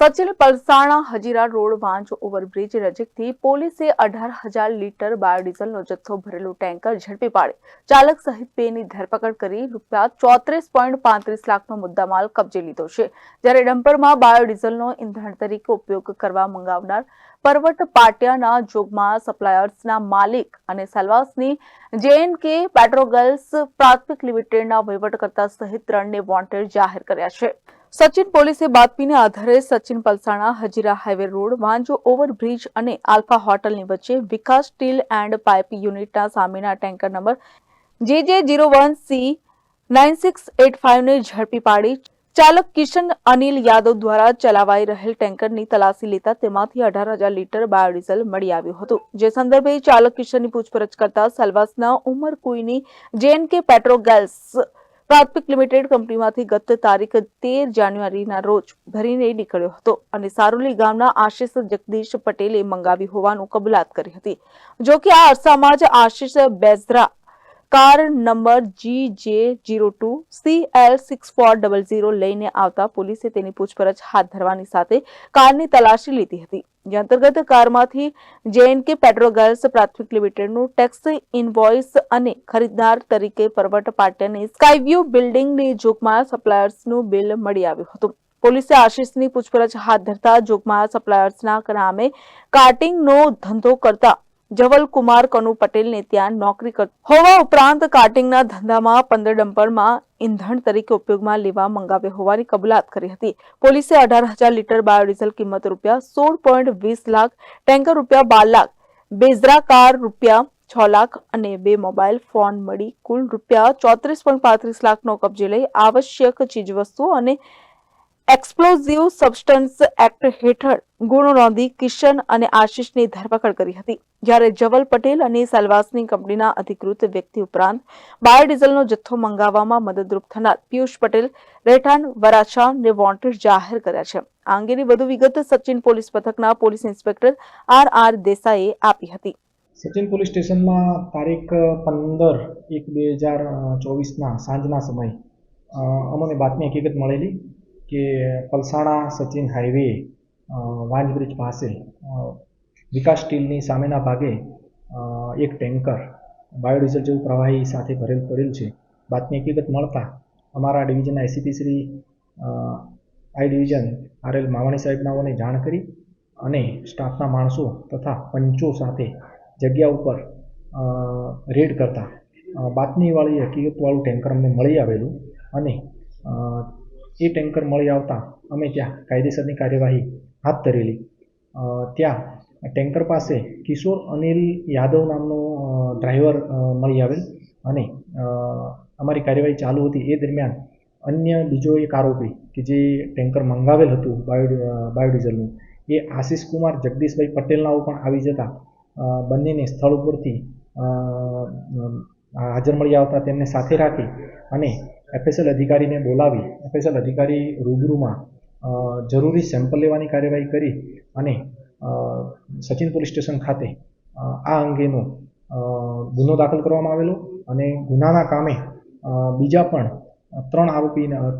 Sachin Palsana Hazira road Vanz overbridge નજીકથી પોલીસે અઢાર હજાર લીટર બાયોડીઝલનો જથ્થો ભરેલું ટેન્કર ઝડપી પાડી. ચાલક સહિત બેની ધરપકડ કરી રૂપિયા ચોત્રીસ પાંત્રીસ લાખનો મુદ્દામાલ કબજે લીધો છે. જ્યારે ડમ્પરમાં બાયોડીઝલનો ઇંધણ તરીકે ઉપયોગ કરવા મંગાવનાર પરવટ પાટિયાના જોગમાં સપ્લાયર્સના માલિક અને સેલવાસની જેએનકે પેટ્રોગલ્સ પ્રાથમિક લિમિટેડના વહીવટકર્તા સહિત ત્રણને વોન્ટેડ જાહેર કર્યા છે. સચિન પોલીસે બાતમીને આધારે Sachin Palsana, Hazira highway road, Vanz overbridge અને આલ્ફા હોટલની વચ્ચે વિકાસ સ્ટીલ એન્ડ પાઇપ યુનિટના સામેના tanker number J J zero one C nine six eight ફાઇવને ઝડપી પાડી ચાલક કિશન અનિલ યાદવ દ્વારા ચલાવાઈ રહેલ ટેન્કરની તલાશી લેતા તેમાંથી અઢાર હજાર લીટર બાયોડીઝલ મળી આવ્યું હતું. જે સંદર્ભે ચાલક કિશનની પૂછપરછ કરતા સેલવાસના ઉમરકુઈની, જેએનકે પેટ્રોગેલ્સ પ્રાથમિક લિમિટેડ કંપનીમાંથી ગત તારીખ તેર જાન્યુઆરીના રોજ ભરીને નીકળ્યો હતો અને સારોલી ગામના આશિષ જગદીશ પટેલે મંગાવી હોવાનું કબૂલાત કરી હતી. જો કે આ અરસામાં જ Ashish બેઝરા, car number G J zero two C L six four double zero લઈને આવતા પોલીસે તેની પૂછપરછ હાથ ધરવાની સાથે કારની તલાશી લીધી હતી. જે અંતર્ગત કારમાંથી જેએનકે પેટ્રોગર્લ્સ પ્રાથમિક લિમિટેડનું ટેક્સ ઇનવોઇસ અને ખરીદદાર તરીકે પરવટ પાટિયાની સ્કાયવ્યુ બિલ્ડિંગની જોગમાં સપ્લાયર્સનું બિલ મળી આવ્યું હતું. પોલીસે આશિષની પૂછપરછ હાથ ધરતા જોગમાં સપ્લાયર્સના નામે કાર્ટિંગનો ધંધો કરતા જવલકુમાર કનુ પટેલને ત્યાં નોકરી કર હોવા ઉપરાંત કાર્ટિંગના ધંધામાં પંદર ડમ્પરમાં ઇંધણ તરીકે ઉપયોગમાં લેવા મંગાવ્યો હોવાની કબૂલાત કરી હતી. પોલીસે અઢાર હજાર લીટર બાયોડીઝલ કિંમત રૂપિયા સોળ પોઈન્ટ વીસ લાખ, ટેન્કર રૂપિયા બાર લાખ, બેઝરા કાર રૂપિયા છ લાખ અને બે મોબાઈલ ફોન મળી કુલ રૂપિયા ચોત્રીસ પોઈન્ટ પાંત્રીસ લાખનો કબજે લઈ આવશ્યક ચીજવસ્તુઓ અને એક્સપ્લોઝિવ સબસ્ટન્સ એક્ટ હેઠળ ગુનો નોંધી કિશન અને આશિષની ધરપકડ કરી હતી. જ્યારે જવલ પટેલ અને સેલવાસની કંપનીના અધિકૃત વ્યક્તિ ઉપરાંત બાયોડીઝલનો જથ્થો મંગાવવામાં મદદરૂપ થનાર પિયુષ પટેલ રહેઠાણ વરાછાને વોન્ટેડ જાહેર કર્યા છે. આ અંગેની વધુ વિગત સચિન પોલીસ પથકના પોલીસ ઇન્સ્પેક્ટર આર આર દેસાઈએ આપી હતી. સચિન પોલીસ સ્ટેશનમાં તારીખ પંદર એક બે હજાર ચોવીસના સાંજના સમયે અમને બાતમી હકીકત મળેલી. કે પલસાણા સચિન હાઈવે વાંજબ્રિજ પાસે વિકાસ સ્ટીલની સામેના ભાગે એક ટેન્કર બાયોડીઝલ જેવું પ્રવાહી સાથે ભરેલ પડેલ છે. બાતમી હકીકત મળતા અમારા ડિવિઝનના ACP Shri I division R L Mavani સાહેબનાઓને જાણ કરી અને સ્ટાફના માણસો તથા પંચો સાથે જગ્યા ઉપર રેડ કરતા. બાતમીવાળી હકીકતવાળું ટેન્કર અમને મળી આવેલું અને એ ટેન્કર મળી આવતા, અમે ત્યાં કાયદેસરની કાર્યવાહી હાથ ધરેલી. ત્યાં ટેન્કર પાસે કિશોર અનિલ યાદવ નામનો ડ્રાઈવર મળી આવેલ અને અમારી કાર્યવાહી ચાલુ હતી. એ દરમિયાન અન્ય બીજો એક આરોપી કે જે ટેન્કર મંગાવેલ હતું બાયો બાયોડીઝલનું, એ આશિષ કુમાર જગદીશભાઈ પટેલનાઓ પણ આવી જતા બંનેને સ્થળ ઉપરથી હાજર મળી આવતા તેમને સાથે રાખી અને એફએસએલ અધિકારીને બોલાવી એફએસએલ અધિકારી રૂબરૂમાં જરૂરી સેમ્પલ લેવાની કાર્યવાહી કરી અને સચિન પોલીસ સ્ટેશન ખાતે આ અંગેનો ગુનો દાખલ કરવામાં આવેલો અને ગુનાના કામે બીજા પણ ત્રણ આરોપીના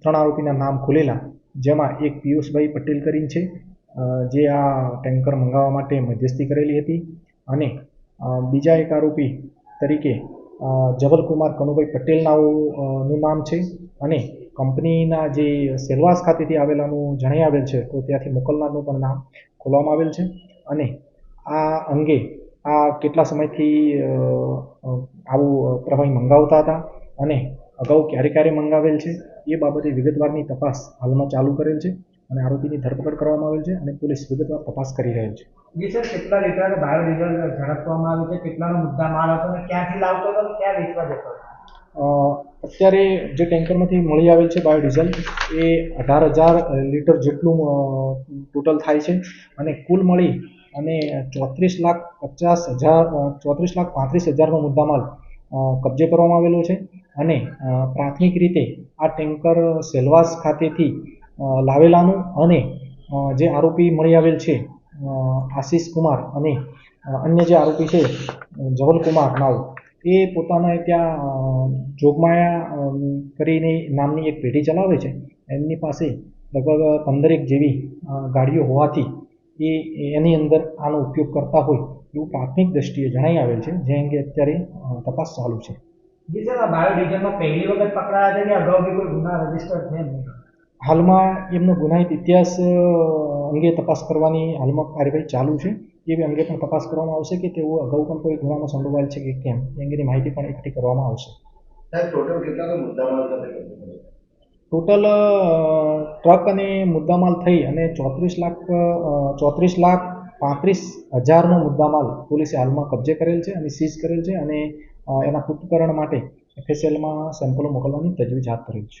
ત્રણ આરોપીના નામ ખુલેલા, જેમાં એક પિયુષભાઈ પટેલ કરીને છે જે આ ટેન્કર મંગાવવા માટે મધ્યસ્થી કરેલી હતી અને બીજા એક આરોપી તરીકે જબલકુમાર કનુભાઈ પટેલનું નામ છે. અને કંપનીના જે સેલવાસ ખાતેથી આવેલાનું જણાઈ આવેલ છે, તો ત્યાંથી મોકલનારનું પણ નામ ખોલવામાં આવેલ છે. અને આ અંગે આ કેટલા સમયથી આવું પ્રવાહી મંગાવતા હતા અને અગાઉ ક્યારે ક્યારે મંગાવેલ છે, એ બાબતે વિગતવારની તપાસ હાલમાં ચાલુ કરેલ છે. અને આરોપીની ધરપકડ કરવામાં આવેલ છે અને પોલીસ વિગતવાર તપાસ કરી રહેલ છે. જી સર કેટલા લીટર બાયોડીઝલ ઝડપવામાં આવ્યું છે? કેટલાનો મુદ્દા માલ હતો અને ક્યાંથી લાવતો હતો અને ક્યાં વેચવા જતો અત્યારે જે ટેન્કરમાંથી મળી આવેલ છે બાયોડીઝલ એ અઢાર હજાર લીટર જેટલું ટોટલ થાય છે અને કુલ મળી અને ચોત્રીસ લાખ પચાસ હજાર ચોત્રીસ લાખ પાંત્રીસ હજારનો મુદ્દામાલ અ, કબજે કરવામાં આવેલો છે. અને પ્રાથમિક રીતે આ ટેન્કર સેલવાસ ખાતેથી લાવેલાનું અને જે આરોપી મળી આવેલ છે આશિષ કુમાર અને અન્ય જે આરોપી છે જવલકુમાર નાવ એ પોતાના ત્યાં જોગમાયા કરીને નામની એક પેઢી ચલાવે છે. એમની પાસે લગભગ પંદરેક જેવી ગાડીઓ હોવાથી એ એની અંદર આનો ઉપયોગ કરતા હોય એવું પ્રાથમિક દ્રષ્ટિએ જણાઈ આવેલ છે, જે અંગે અત્યારે તપાસ ચાલુ છે. જી સર બાયોડીઝલમાં પહેલી વખત પકડાયા છે કે અગાઉ કોઈ ગુના રજિસ્ટર છે નહીં? હાલમાં એમનો ગુનાહિત ઇતિહાસ અંગે તપાસ કરવાની હાલમાં કાર્યવાહી ચાલુ છે. એ અંગે પણ તપાસ કરવામાં આવશે કે તેઓ અગાઉ પણ કોઈ ગુનામાં સંડોવાયેલ છે કે કેમ? એ અંગેની માહિતી પણ એકઠી કરવામાં આવશે. ટોટલ ટ્રક અને મુદ્દામાલ થઈ અને ચોત્રીસ લાખ ચોત્રીસ લાખ પાંત્રીસ હજારનો મુદ્દામાલ પોલીસે હાલમાં કબજે કરેલ છે અને સીઝ કરેલ છે અને એના પૃથ્થકરણ માટે એફએસએલમાં સેમ્પલો મોકલવાની તજવીજ હાથ ધરેલ છે.